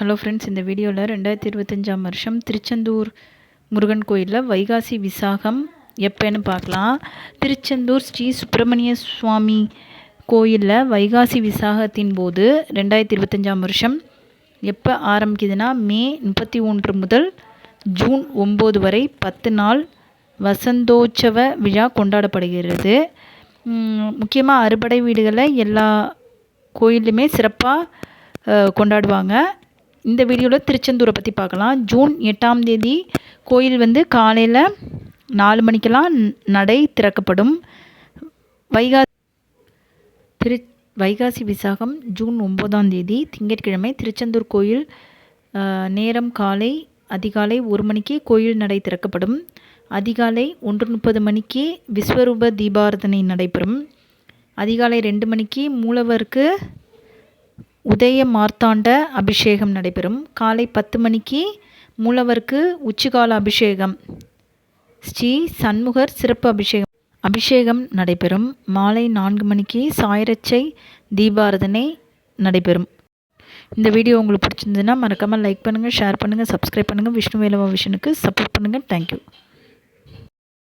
Hello friends இந்த வீடியோவில் ரெண்டாயிரத்தி இருபத்தஞ்சாம் வருஷம் திருச்செந்தூர் முருகன் கோயிலில் வைகாசி விசாகம் எப்போன்னு பார்க்கலாம். திருச்செந்தூர் ஸ்ரீ சுப்பிரமணிய சுவாமி கோயிலில் வைகாசி விசாகத்தின் போது ரெண்டாயிரத்தி இருபத்தஞ்சாம் வருஷம் எப்போ ஆரம்பிக்குதுன்னா மே முப்பத்தி ஒன்று முதல் ஜூன் ஒம்பது வரை பத்து நாள் வசந்தோற்சவ விழா கொண்டாடப்படுகிறது. முக்கியமாக அறுபடை வீடுகளில் எல்லா கோயிலுமே சிறப்பாக கொண்டாடுவாங்க. இந்த வீடியோவில் திருச்செந்தூரை பற்றி பார்க்கலாம். ஜூன் எட்டாம் தேதி கோயில் வந்து காலையில் நாலு மணிக்கெல்லாம் நடை திறக்கப்படும். வைகா திரு வைகாசி விசாகம் ஜூன் ஒம்போதாம் தேதி திங்கட்கிழமை திருச்செந்தூர் கோயில் நேரம் காலை அதிகாலை ஒரு மணிக்கு கோயில் நடை திறக்கப்படும். அதிகாலை ஒன்று முப்பது மணிக்கு விஸ்வரூப தீபாரதனை நடைபெறும். அதிகாலை ரெண்டு மணிக்கு மூலவருக்கு உதய மார்த்தாண்ட அபிஷேகம் நடைபெறும். காலை பத்து மணிக்கு மூலவருக்கு உச்சிகால அபிஷேகம். ஸ்ரீ சண்முகர் சிறப்பு அபிஷேகம். அபிஷேகம் நடைபெறும். மாலை நான்கு மணிக்கு சாயரச்சை தீபாரதனை நடைபெறும். இந்த வீடியோ உங்களுக்கு பிடிச்சிருந்ததுன்னா மறக்காமல் லைக் பண்ணுங்கள் ஷேர் பண்ணுங்கள் சப்ஸ்கிரைப் பண்ணுங்கள் விஷ்ணு வேலவா விஷனுக்கு சப்போர்ட் பண்ணுங்கள் தேங்க்யூ